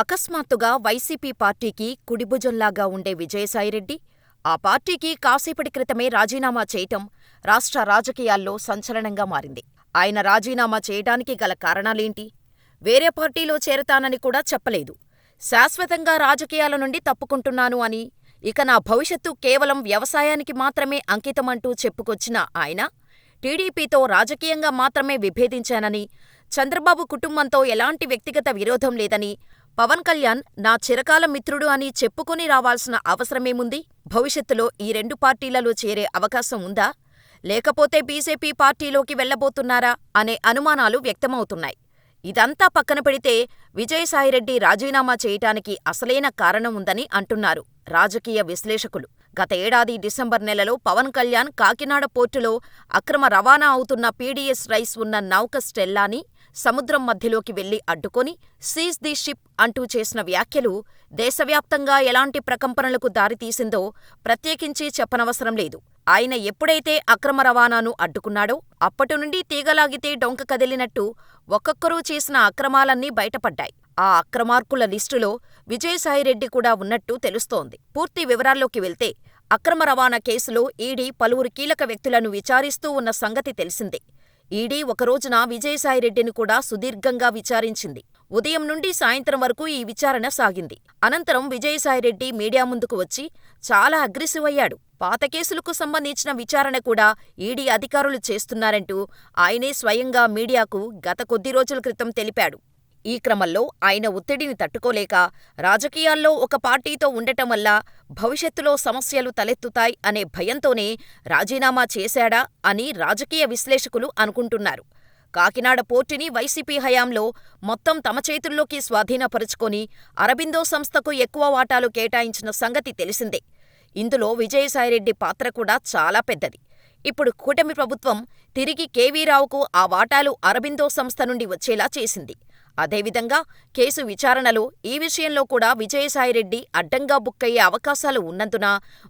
అకస్మాత్తుగా వైసీపీ పార్టీకి కుడిభుజంలాగా ఉండే విజయసాయిరెడ్డి, ఆ పార్టీకి కాసేపటి క్రితమే రాజీనామా చేయటం రాష్ట్ర రాజకీయాల్లో సంచలనంగా మారింది. ఆయన రాజీనామా చేయటానికి గల కారణాలేంటి? వేరే పార్టీలో చేరతానని కూడా చెప్పలేదు. శాశ్వతంగా రాజకీయాల నుండి తప్పుకుంటున్నాను అని, ఇక నా భవిష్యత్తు కేవలం వ్యవసాయానికి మాత్రమే అంకితమంటూ చెప్పుకొచ్చిన ఆయన, టీడీపీతో రాజకీయంగా మాత్రమే విభేదించానని, చంద్రబాబు కుటుంబంతో ఎలాంటి వ్యక్తిగత విరోధం లేదని, పవన్ కళ్యాణ్ నా చిరకాల మిత్రుడు అని చెప్పుకుని రావాల్సిన అవసరమేముంది? భవిష్యత్తులో ఈ రెండు పార్టీలలో చేరే అవకాశం ఉందా? లేకపోతే బీజేపీ పార్టీలోకి వెళ్ళబోతున్నారా అనే అనుమానాలు వ్యక్తమవుతున్నాయి. ఇదంతా పక్కనపెడితే విజయసాయిరెడ్డి రాజీనామా చేయటానికి అసలైన కారణం ఉందని అంటున్నారు రాజకీయ విశ్లేషకులు. గత ఏడాది డిసెంబర్ నెలలో పవన్ కళ్యాణ్ కాకినాడ పోర్టులో అక్రమ రవాణా అవుతున్న పీడీఎస్ రైస్ ఉన్న నౌక స్టెల్లాని సముద్రం మధ్యలోకి వెళ్ళి అడ్డుకొని సీజ్ ది షిప్ అంటూ చేసిన వ్యాఖ్యలు దేశవ్యాప్తంగా ఎలాంటి ప్రకంపనలకు దారితీసిందో ప్రత్యేకించి చెప్పనవసరం లేదు. ఆయన ఎప్పుడైతే అక్రమ రవాణాను అడ్డుకున్నాడో అప్పటినుండి తీగలాగితే డొంక కదిలినట్టు ఒక్కొక్కరూ చేసిన అక్రమాలన్నీ బయటపడ్డాయి. ఆ అక్రమార్కుల లిస్టులో విజయసాయిరెడ్డి కూడా ఉన్నట్టు తెలుస్తోంది. పూర్తి వివరాల్లోకి వెళ్తే అక్రమ రవాణా కేసులో ఈడీ పలువురు కీలక వ్యక్తులను విచారిస్తూ ఉన్న సంగతి తెలిసిందే. ఈడీ ఒకరోజున విజయసాయిరెడ్డిని కూడా సుదీర్ఘంగా విచారించింది. ఉదయం నుండి సాయంత్రం వరకు ఈ విచారణ సాగింది. అనంతరం విజయసాయిరెడ్డి మీడియా ముందుకు వచ్చి చాలా అగ్రెసివ్ అయ్యాడు. పాత కేసులకు సంబంధించిన విచారణ కూడా ఈడీ అధికారులు చేస్తున్నారంటూ ఆయనే స్వయంగా మీడియాకు గత కొద్ది రోజుల క్రితం తెలిపాడు. ఈ క్రమంలో ఆయన ఒత్తిడిని తట్టుకోలేక రాజకీయాల్లో ఒక పార్టీతో ఉండటం వల్ల భవిష్యత్తులో సమస్యలు తలెత్తుతాయ్ అనే భయంతోనే రాజీనామా చేశాడా అని రాజకీయ విశ్లేషకులు అనుకుంటున్నారు. కాకినాడ పోర్టుని వైసీపీ హయాంలో మొత్తం తమ చేతుల్లోకి స్వాధీనపరుచుకొని అరబిందో సంస్థకు ఎక్కువ వాటాలు కేటాయించిన సంగతి తెలిసిందే. ఇందులో విజయసాయిరెడ్డి పాత్ర కూడా చాలా పెద్దది. ఇప్పుడు కూటమి ప్రభుత్వం తిరిగి కేవీరావుకు ఆ వాటాలు అరబిందో సంస్థ నుండి వచ్చేలా చేసింది. అదేవిధంగా కేసు విచారణలో ఈ విషయంలో కూడా విజయసాయిరెడ్డి అడ్డంగా బుక్కయ్యే అవకాశాలు ఉన్నందున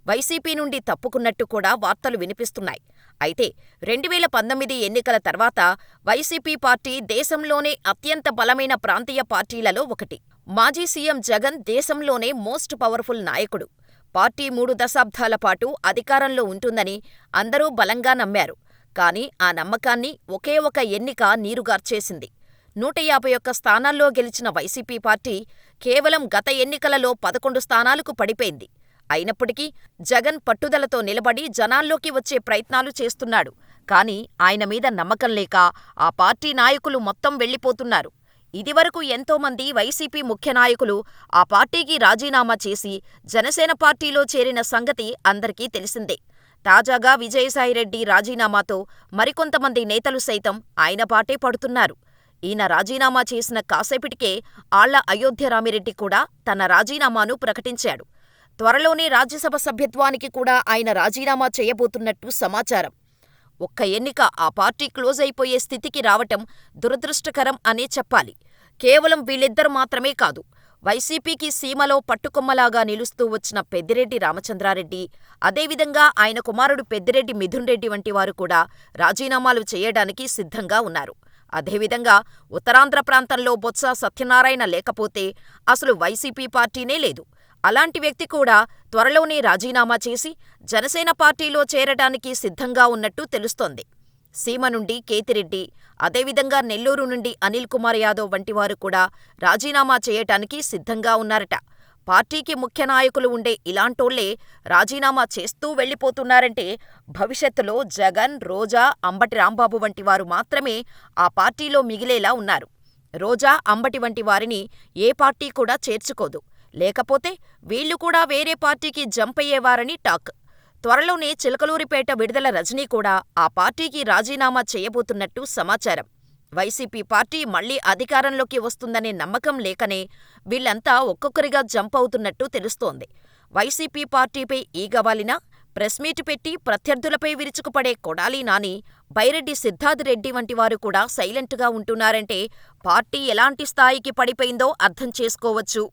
వైసీపీ నుండి తప్పుకున్నట్టు కూడా వార్తలు వినిపిస్తున్నాయి. అయితే రెండువేల పంతొమ్మిది ఎన్నికల తర్వాత వైసీపీ పార్టీ దేశంలోనే అత్యంత బలమైన ప్రాంతీయ పార్టీలలో ఒకటి. మాజీ సీఎం జగన్ దేశంలోనే మోస్ట్ పవర్ఫుల్ నాయకుడు. పార్టీ మూడు దశాబ్దాల పాటు అధికారంలో ఉంటుందని అందరూ బలంగా నమ్మారు. కానీ ఆ నమ్మకాన్ని ఒకే ఒక ఎన్నిక నీరుగార్చేసింది. నూట యాభై ఒక్క స్థానాల్లో గెలిచిన వైసీపీ పార్టీ కేవలం గత ఎన్నికలలో పదకొండు స్థానాలకు పడిపోయింది. అయినప్పటికీ జగన్ పట్టుదలతో నిలబడి జనాల్లోకి వచ్చే ప్రయత్నాలు చేస్తున్నాడు. కానీ ఆయన మీద నమ్మకం లేక ఆ పార్టీ నాయకులు మొత్తం వెళ్ళిపోతున్నారు. ఇదివరకు ఎంతోమంది వైసీపీ ముఖ్య నాయకులు ఆ పార్టీకి రాజీనామా చేసి జనసేన పార్టీలో చేరిన సంగతి అందరికీ తెలిసిందే. తాజాగా విజయసాయిరెడ్డి రాజీనామాతో మరికొంతమంది నేతలు సైతం ఆయన బాటే పడుతున్నారు. ఈయన రాజీనామా చేసిన కాసేపటికే ఆళ్ళ అయోధ్య రామిరెడ్డి కూడా తన రాజీనామాను ప్రకటించాడు. త్వరలోనే రాజ్యసభ సభ్యత్వానికి కూడా ఆయన రాజీనామా చేయబోతున్నట్టు సమాచారం. ఒక్క ఎన్నిక ఆ పార్టీ క్లోజ్ అయిపోయే స్థితికి రావటం దురదృష్టకరం అనే చెప్పాలి. కేవలం వీళ్ళిద్దరు మాత్రమే కాదు, వైసీపీకి సీమలో పట్టుకొమ్మలాగా నిలుస్తూ వచ్చిన పెద్దిరెడ్డి రామచంద్రారెడ్డి, అదేవిధంగా ఆయన కుమారుడు పెద్దిరెడ్డి మిథున్ రెడ్డి వంటివారు కూడా రాజీనామాలు చేయడానికి సిద్ధంగా ఉన్నారు. అదేవిధంగా ఉత్తరాంధ్ర ప్రాంతంలో బొత్స సత్యనారాయణ లేకపోతే అసలు వైసీపీ పార్టీనే లేదు. అలాంటి వ్యక్తి కూడా త్వరలోనే రాజీనామా చేసి జనసేన పార్టీలో చేరటానికి సిద్ధంగా ఉన్నట్టు తెలుస్తోంది. సీమ నుండి కేతిరెడ్డి, అదేవిధంగా నెల్లూరు నుండి అనిల్ కుమార్ యాదవ్ వంటివారు కూడా రాజీనామా చేయటానికి సిద్ధంగా ఉన్నారట. పార్టీకి ముఖ్య నాయకులు ఉండే ఇలాంటోళ్ళే రాజీనామా చేస్తూ వెళ్ళిపోతున్నారంటే భవిష్యత్తులో జగన్, రోజా, అంబటి రాంబాబు వంటివారు మాత్రమే ఆ పార్టీలో మిగిలేలా ఉన్నారు. రోజా, అంబటి వంటి వారిని ఏ పార్టీ కూడా చేర్చుకోదు. లేకపోతే వీళ్ళు కూడా వేరే పార్టీకి జంపయ్యేవారని టాక్. త్వరలోనే చిలకలూరిపేట విడుదల రజనీ కూడా ఆ పార్టీకి రాజీనామా చేయబోతున్నట్టు సమాచారం. వైసీపీ పార్టీ మళ్ళీ అధికారంలోకి వస్తుందనే నమ్మకం లేకనే వీళ్ళంతా ఒక్కొక్కరిగా జంప్ అవుతున్నట్టు తెలుస్తోంది. వైసీపీ పార్టీపై ఈగవాలినా, ప్రెస్మీట్ పెట్టి ప్రత్యర్థులపై విరుచుకుపడే కొడాలి నాని, బైరెడ్డి సిద్ధార్థ్ రెడ్డి వంటివారు కూడా సైలెంటుగా ఉంటున్నారంటే పార్టీ ఎలాంటి స్థాయికి పడిపోయిందో అర్థం చేసుకోవచ్చు.